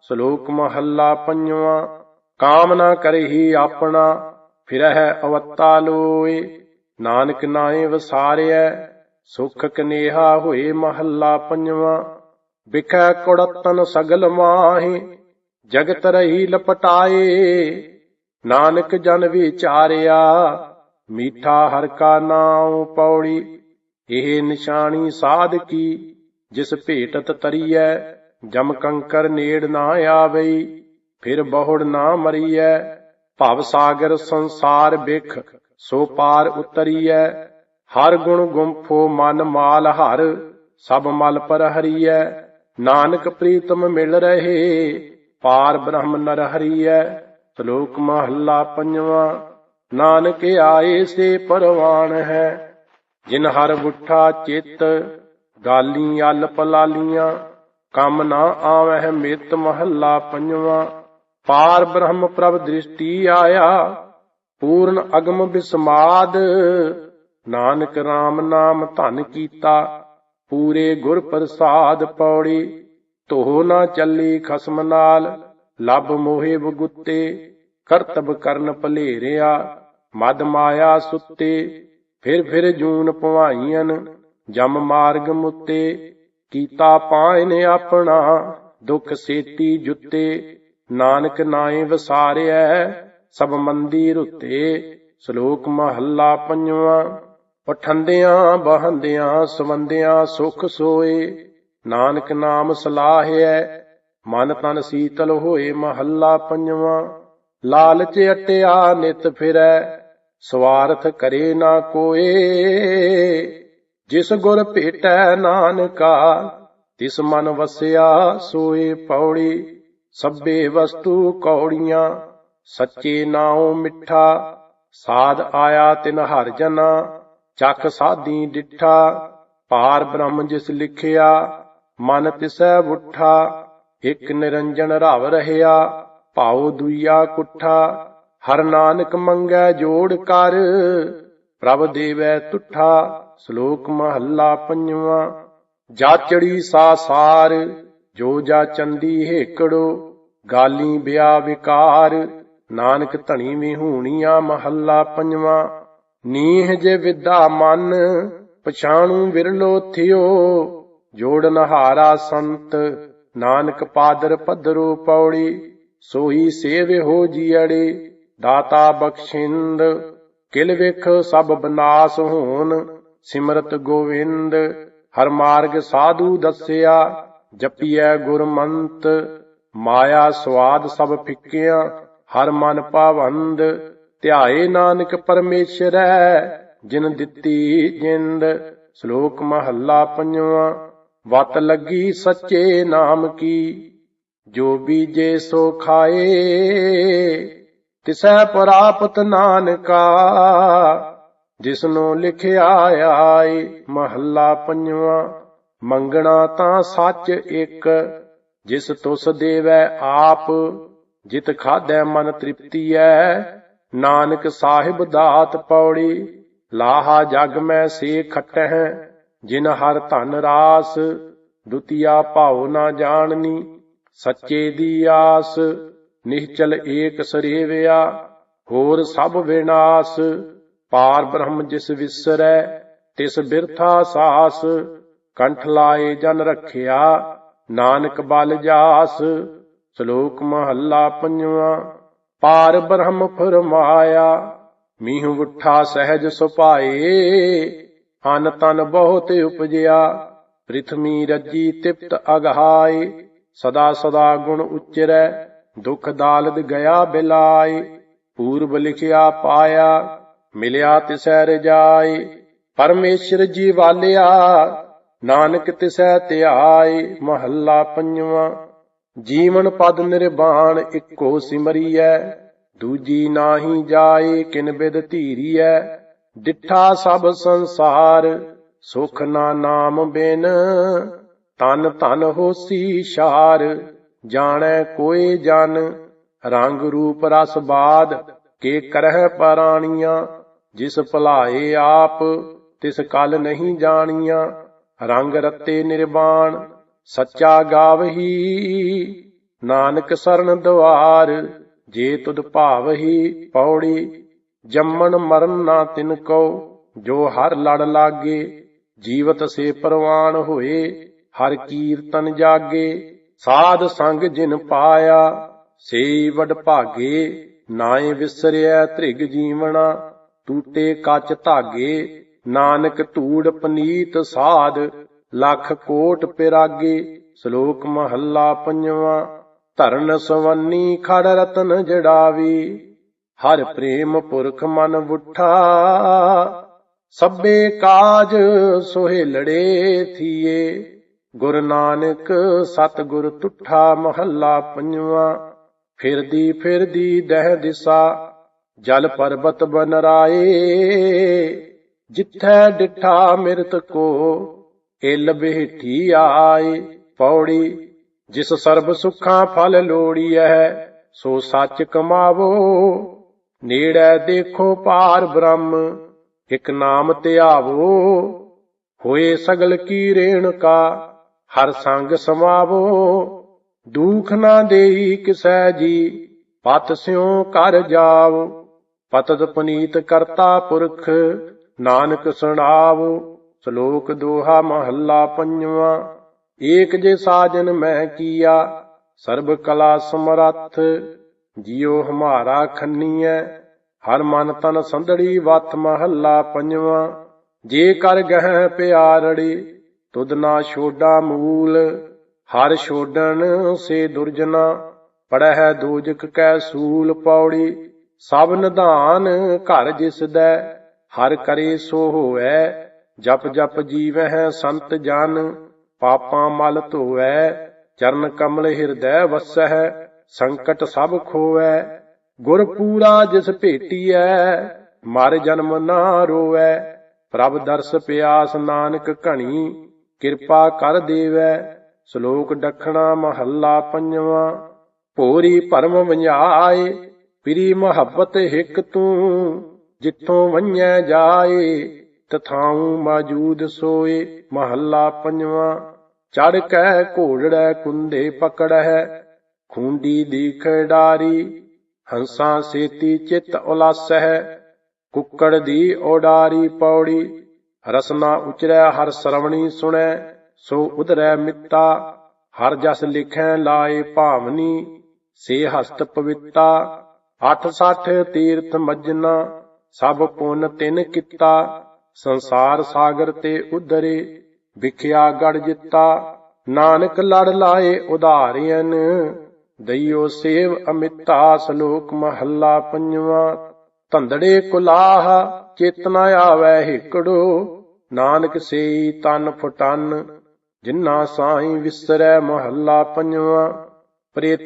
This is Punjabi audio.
ਸ਼ਲੋਕ ਮਹੱਲਾ ਪੰਜਵਾਂ, ਕਾਮ ਨਾ ਕਰਹੀ ਆਪਣਾ, ਫਿਰਹਿ ਅਵਤਾ ਲੋਏ, ਨਾਨਕ ਨਾਏ ਵਸਾਰਿਐ ਸੁਖ ਕਨੇਹਾ ਹੋਏ ਮਹੱਲਾ ਪੰਜਵਾਂ ਵਿਖੈ ਕੁੜਤਨ ਸਗਲ ਮਾਹੇ, ਜਗਤ ਰਹੀ ਲਪਟਾਏ, ਨਾਨਕ ਜਨ ਵਿਚਾਰਿਆ, ਮੀਠਾ ਹਰ ਕਾ ਨਾਮ ਪੌੜੀ, ਇਹ ਨਿਸ਼ਾਨੀ ਸਾਧ ਕੀ, ਜਿਸ ਭੇਟਤ ਤਰੀਐ ਜਮ ਕੰਕਰ ਨੇੜ ਨਾ ਆਵਈ, ਫਿਰ ਬਹੁੜ ਨਾ ਮਰੀਐ। ਭਵ ਸਾਗਰ ਸੰਸਾਰ ਬਿਖ, ਸੋ ਪਾਰ ਉਤਰੀਐ। ਹਰ ਗੁਣ ਗੁੰਫੋ ਮਨ ਮਾਲ ਹਰ, ਸਭ ਮਲ ਪਰ ਹਰੀਐ। ਨਾਨਕ ਪ੍ਰੀਤਮ ਮਿਲ ਰਹੇ, ਪਾਰ ਬ੍ਰਹਮ ਨਰ ਹਰੀਐ। ਸ਼ਲੋਕ ਮਹੱਲਾ ਪੰਜਵਾਂ, ਨਾਨਕ ਆਏ ਸੇ ਪਰਵਾਨ ਹੈ। ਜਿਨ ਹਰ ਬੁੱਠਾ ਚਿੱਤ ਗਾਲੀ ਅਲ ਪਲਾਲੀਆਂ ਕੰਮ ਨਾ ਆਵਹਿ ਮਿਤ ਮਹੱਲਾ ਪੰਜਵਾਂ। ਪਾਰ ਬ੍ਰਹਮ ਪ੍ਰਭ ਦ੍ਰਿਸ਼ਟੀ ਆਇਆ, ਪੂਰਨ ਅਗਮ ਬਿਸਮਾਦ। ਨਾਨਕ RAM ਨਾਮ ਧਨ ਕੀਤਾ, ਪੂਰੇ ਗੁਰ ਪ੍ਰਸਾਦ ਪੌੜੀ। ਧੋ ਨਾ ਚੱਲੀ ਖਸਮ ਨਾਲ, ਲਬ ਮੋਹਿ ਬਗੁੱਤੇ ਕਰਤਬ ਕਰਨ ਭਲੇਰਿਆ, ਮਦ ਮਾਇਆ ਸੁੱਤੇ। ਫਿਰ ਫਿਰ ਜੂਨ ਪਵਾਈਆਂ ਜਮ ਮਾਰਗ ਮੁੱਤੇ। ਕੀਤਾ ਪਾਇਨ ਆਪਣਾ, ਦੁਖ ਸੇਤੀ ਜੁੱਤੇ, ਨਾਨਕ ਨਾਏ ਵਸਾਰਿਐ, ਸਭ ਮੰਦੀ ਰੁੱਤੇ ਸ਼ਲੋਕ ਮਹੱਲਾ ਪੰਜਵਾਂ। ਪਠੰਦਿਆਂ ਬਹੰਦਿਆਂ, ਸਵੰਦਿਆਂ ਸੁਖ ਸੋਏ, ਨਾਨਕ ਨਾਮ ਸਲਾਹਿਐ, ਮਨ ਤਨ ਸੀਤਲ ਹੋਏ ਮਹੱਲਾ ਪੰਜਵਾਂ। ਲਾਲਚ ਅਟਿਆ ਨਿਤ ਫਿਰੈ, ਸਵਾਰਥ ਕਰੇ ਨਾ ਕੋਏ। ਜਿਸ ਗੁਰ ਭੇਟੈ ਨਾਨਕਾ, ਤਿਸ ਮਨ ਵਸਿਆ ਸੋਏ ਪੌੜੀ, ਸਭੇ ਵਸਤੂ ਕੌੜੀਆਂ, ਸੱਚੇ ਨਾਉ ਮਿੱਠਾ, ਸਾਧ ਆਇਆ ਤਿਨ ਹਰ ਜਨਾ, ਚੱਕ ਸਾਧੀ ਡਿਠਾ, ਪਾਰ ਬ੍ਰਹਮ ਜਿਸ ਲਿਖਿਆ, ਮਨ ਤਿਸੈ ਬੁੱਠਾ, ਇਕ ਨਿਰੰਜਨ ਰਵ ਰਹਿਆ, ਭਾਉ ਦੁਈਆ ਕੁੱਠਾ, ਹਰ ਨਾਨਕ ਮੰਗੈ ਜੋੜ ਕਰ ਪ੍ਰਭ ਦੇਵੈ ਤੁਠਾ, ਸ਼ਲੋਕ ਮਹੱਲਾ ਪੰਜਵਾਂ। ਜਾਚੜੀ ਸਾ ਸਾਰ, ਜੋ ਜਾ ਚੰਦੀ ਹੇਕੜੋ, ਗਾਲੀ ਬਿਆ ਵਿਕਾਰ। ਨਾਨਕ ਧਣੀ ਵਿਹੂਣੀਆਂ ਮਹੱਲਾ ਪੰਜਵਾਂ। ਨੀਹ ਜੇ ਵਿਦਾ ਮਨ, ਪਛਾਣੂ ਵਿਰਲੋ ਥਿਓ। ਜੋੜਨ ਹਾਰਾ ਸੰਤ, ਨਾਨਕ ਪਾਦਰ ਪਦਰੋ ਪੌੜੀ। ਸੋਈ ਸੇਵ ਹੋ ਜੀੜੇ ਦਾਤਾ ਬਖਸ਼ਿੰਦ। ਕਿਲ ਵਿਖ ਸਭ ਬਨਾਸ ਹੋਣ, ਸਿਮਰਤ ਗੋਵਿੰਦ, ਹਰ ਮਾਰਗ ਸਾਧੂ ਦੱਸਿਆ, ਜਪੀਐ ਗੁਰਮੰਤ, ਮਾਇਆ ਸਵਾਦ ਸਭ ਫਿੱਕਿਆ, ਹਰ ਮਨ ਪਾਵੰਦ, ਧਿਆਏ ਨਾਨਕ ਪਰਮੇਸ਼ਰੈ, ਜਿਨ ਦਿੱਤੀ ਜਿੰਦ, ਸ਼ਲੋਕ ਮਹੱਲਾ ਪੰਜਵਾਂ ਵਤ ਲੱਗੀ ਸੱਚੇ ਨਾਮ ਕੀ, ਜੋ ਬੀਜੇ ਸੋ ਖਾਏ। ਤਿਸੈ ਪ੍ਰਾਪਤ ਨਾਨਕਾ, ਜਿਸਨੂੰ ਲਿਖਿਆ ਆਏ ਮਹੱਲਾ ਪੰਜਵਾਂ, ਮੰਗਣਾ ਤਾਂ ਸੱਚ ਇੱਕ, ਜਿਸ ਤੁਸ ਦੇਵੈ ਆਪ, ਜਿਤ ਖਾਦੈ ਮਨ ਤ੍ਰਿਪਤੀ ਐ, ਨਾਨਕ ਸਾਹਿਬ ਦਾਤ ਪੌੜੀ, ਲਾਹਾ ਜਗ ਮੈਂ ਸੇ ਖਟਹਿ, ਜਿਨ ਹਰ ਧਨ ਰਾਸ, ਦੁਤੀਆ ਭਾਉ ਨਾ ਜਾਣਨੀ, ਸੱਚੇ ਦੀ ਆਸ ਨਿਹਚਲ ਏਕ ਸਰੇਵਿਆ, ਹੋਰ ਸਭ ਵਿਨਾਸ਼, ਪਾਰ ਬ੍ਰਹਮ ਜਿਸ ਵਿਸਰੈ, ਤਿਸ ਬਿਰਥਾ ਸਾਸ, ਕੰਠ ਲਾਏ ਜਨ ਰਖਿਆ, ਨਾਨਕ ਬਲ ਜਾਸ, ਸ਼ਲੋਕ ਮਹੱਲਾ ਪੰਜਵਾਂ, ਪਾਰ ਬ੍ਰਹਮ ਫਰਮਾਇਆ, ਮੀਹ ਉਠਾ ਸਹਿਜ ਸੁਪਾਏ ਅਨ ਤਨ ਬਹੁਤ ਉਪਜਿਆ, ਪ੍ਰਿਥਮੀ ਰੱਜੀ ਤਿਪਤ ਅਗਹਾਏ, ਸਦਾ ਸਦਾ ਗੁਣ ਉਚਰੈ ਦੁਖ ਦਾਲਦ ਗਿਆ ਬਿਲਾਏ, ਪੂਰਬ ਲਿਖਿਆ ਪਾਇਆ, ਮਿਲਿਆ ਤਿਸੈ ਰਜਾਈ ਪਰਮੇਸ਼ਰ ਜੀ ਵਾਲਿਆ, ਨਾਨਕ ਤਿਸੈ ਧਿਆਏ, ਮਹੱਲਾ ਪੰਜਵਾਂ, ਜੀਵਨ ਪਦ ਨਿਰਵਾਣ ਇੱਕੋ ਸਿਮਰੀਐ, ਦੂਜੀ ਨਾਹੀ ਜਾਏ ਕਿਨ ਬਿਦ ਧੀਰੀਐ, ਡਿਠਾ ਸਭ ਸੰਸਾਰ, ਸੁਖ ਨਾ ਨਾਮ ਬਿਨ ਤਨ ਧਨ ਹੋਸੀ ਸ਼ਾਰ ਜਾਣੈ ਕੋਈ ਜਨ, ਰੰਗ ਰੂਪ ਰਸ ਬਾਦ, ਕੇ ਕਰਹਿ ਪਰਾਣੀਆਂ, ਜਿਸ ਭਲਾਏ ਆਪ, ਤਿਸ ਕਲ ਨਹੀਂ ਜਾਣੀਆਂ, ਰੰਗ ਰਤੇ ਨਿਰਵਾਣ ਸੱਚਾ ਗਾਵਹੀ, ਨਾਨਕ ਸਰਨ ਦੁਆਰ ਜੇ ਤੁਧ ਭਾਵਹੀ ਪੌੜੀ, ਜੰਮਣ ਮਰਨ ਨਾ ਤਿਨ ਕੋ ਜੋ ਹਰ ਲੜ ਲਾਗੇ, ਜੀਵਤ ਸੇ ਪਰਵਾਨ ਹੋਏ, ਹਰ ਕੀਰਤਨ ਜਾਗੇ। ਸਾਧ ਸੰਗ ਜਿਨ ਪਾਇਆ ਸੇ ਵਡ ਭਾਗੇ, ਨਾਏ ਵਿਸਰਿਆ ਧ੍ਰਿਗ ਜੀਵਣਾ, ਟੂਟੇ ਕੱਚ ਧਾਗੇ, ਨਾਨਕ ਧੂੜ ਪਨੀਤ ਸਾਧ, ਲੱਖ ਕੋਟ ਪਿਰਾਗੇ, ਸ਼ਲੋਕ ਮਹੱਲਾ ਪੰਜਵਾਂ, ਧਰਨ ਸਵੰਨੀ ਖੜ ਰਤਨ ਜੜਾਵੀ, ਹਰ ਪ੍ਰੇਮ ਪੁਰਖ ਮਨ ਬੁੱਠਾ ਸਭੇ ਕਾਜ ਸੋਹੇ ਲੜੇ ਥੀਏ। ਗੁਰ ਨਾਨਕ ਸਤ ਗੁਰ ਤੁਠਾ ਮਹੱਲਾ ਪੰਜਵਾਂ, ਫਿਰਦੀ ਫਿਰਦੀ ਦਹਿ ਦਿਸਾ, ਜਲ ਪਰਬਤ ਬਨ ਰਾਏ ਜਿੱਥੈ ਡਿਠਾ ਮਿਰਤ ਕੋ, ਇਲ ਬਿਹਠੀ ਆਏ ਪੌੜੀ, ਜਿਸ ਸਰਬ ਸੁਖਾਂ ਫਲ ਲੋੜੀਐ, ਸੋ ਸੱਚ ਕਮਾਵੋ, ਨੇੜੇ ਦੇਖੋ ਪਾਰ ਬ੍ਰਹਮ, ਇਕ ਨਾਮ ਧਿਆਵੋ, ਹੋਏ ਸਗਲ ਕੀ ਰੇਣਕਾ ਹਰ ਸੰਗ ਸਮਾਵੋ, ਦੁਖ ਨਾ ਦੇਈ ਕਿਸੈ ਜੀ, ਪਤ ਸਿਉ ਕਰ ਜਾਵ। ਪਤਦ ਪਨੀਤ ਕਰਤਾ ਪੁਰਖ, ਨਾਨਕ ਸੁਣਾਵੋ। ਸ਼ਲੋਕ ਦੋਹਾ ਮਹੱਲਾ ਪੰਜਵਾਂ, ਏਕ ਜੇ ਸਾਜਨ ਮੈਂ ਕੀਆ, ਸਰਬ ਕਲਾ ਸਮਰੱਥ, ਜਿਉ ਹਮਾਰਾ ਖੰਨੀਐ। ਹਰ ਮਨ ਤਨ ਸੰਧੜੀ, ਵਤ ਮਹੱਲਾ ਪੰਜਵਾਂ, ਜੇ ਕਰ ਗਹਿ ਪਿਆਰੜੀ ਤੁਧ ਨਾ ਛੋਡਾ ਮੂਲ, ਹਰ ਛੋਡਣ ਸੇ ਦੁਰਜਨਾ। ਪੜਹਿ ਦੋਜਕ ਕੈ ਸੂਲ ਪੌੜੀ, ਸਭ ਨਿਧਾਨ ਘਰ ਜਿਸ ਦੈ। ਹਰ ਕਰੇ ਸੋ ਹੋਐ, ਜਪ ਜਪ ਜੀਵਹਿ ਸੰਤ ਜਨ, ਪਾਪਾਂ ਮਲ ਧੋਵੈ ਚਰਨ ਕਮਲ ਹਿਰਦੈ ਵਸਹਿ, ਸੰਕਟ ਸਭ ਖੋਵੈ ਗੁਰ ਪੂਰਾ ਜਿਸ ਭੇਟੀਐ, ਮਰ ਜਨਮ ਨਾ ਰੋਵੈ ਪ੍ਰਭ ਦਰਸ ਪਿਆਸ ਨਾਨਕ ਘਣੀ ਕਿਰਪਾ ਕਰ ਦੇਵੈ, ਸ਼ਲੋਕ ਡਖਣਾ ਮਹੱਲਾ ਪੰਜਵਾਂ। ਭੋਰੀ ਭਰਮ ਵੰਝਾਏ ਪਿਰੀ ਮੁਹੱਬਤ ਹਿਕ ਤੂੰ, ਜਿੱਥੋਂ ਵੰਝੈ ਜਾਏ, ਤਥਾਉ ਮੌਜੂਦ ਸੋਏ, ਮਹੱਲਾ ਪੰਜਵਾਂ। ਚੜ ਕੈ ਘੋੜੜੈ ਕੁੰਦੇ ਪਕੜੈ ਖੁੰਡੀ ਦੀ ਖਿਡਾਰੀ ਹੰਸਾਂ ਸੇਤੀ ਚਿਤ ਉਲਾਸਹਿ, ਕੁੱਕੜ ਦੀ ਓਡਾਰੀ ਪੌੜੀ। ਰਸਨਾ ਉਚਰੈ ਹਰ ਸਰਵਣੀ ਸੁਣੈ, ਸੋ ਉਧਰੈ ਮਿੱਤਾ, ਹਰ ਜਸ ਲਿਖੈ ਲਾਏ ਭਾਵਨੀ, ਸੇ ਹਸਤ ਪਵਿੱਤਾ, ਅੱਠ ਸੱਠ ਤੀਰਥ ਮੱਜਨਾ, ਸਭ ਪੁੰਨ ਤਿਨ ਕੀਤਾ, ਸੰਸਾਰ ਸਾਗਰ ਤੇ ਉਧਰੇ, ਵਿਖਿਆ ਗੜ ਜਿੱਤਾ, ਨਾਨਕ ਲੜ ਲਾਏ ਉਧਾਰਿਆਂ ਦਈਓ ਸੇਵ ਅਮਿਤਾ ਸ਼ਲੋਕ ਮਹੱਲਾ ਪੰਜਵਾਂ, ਧੰਦੜੇ ਕੁਲਾਹ ਚੇਤਨਾ ਆਵੈ ਹਿਕੜੋ ਨਾਨਕ ਸੇਈ ਤਨ ਫਟਨ ਜਿਨ੍ਹਾਂ ਸਾਈ ਵਿਸਰੈ ਮਹੱਲਾ ਪੰਜਵਾਂ ਪ੍ਰੇ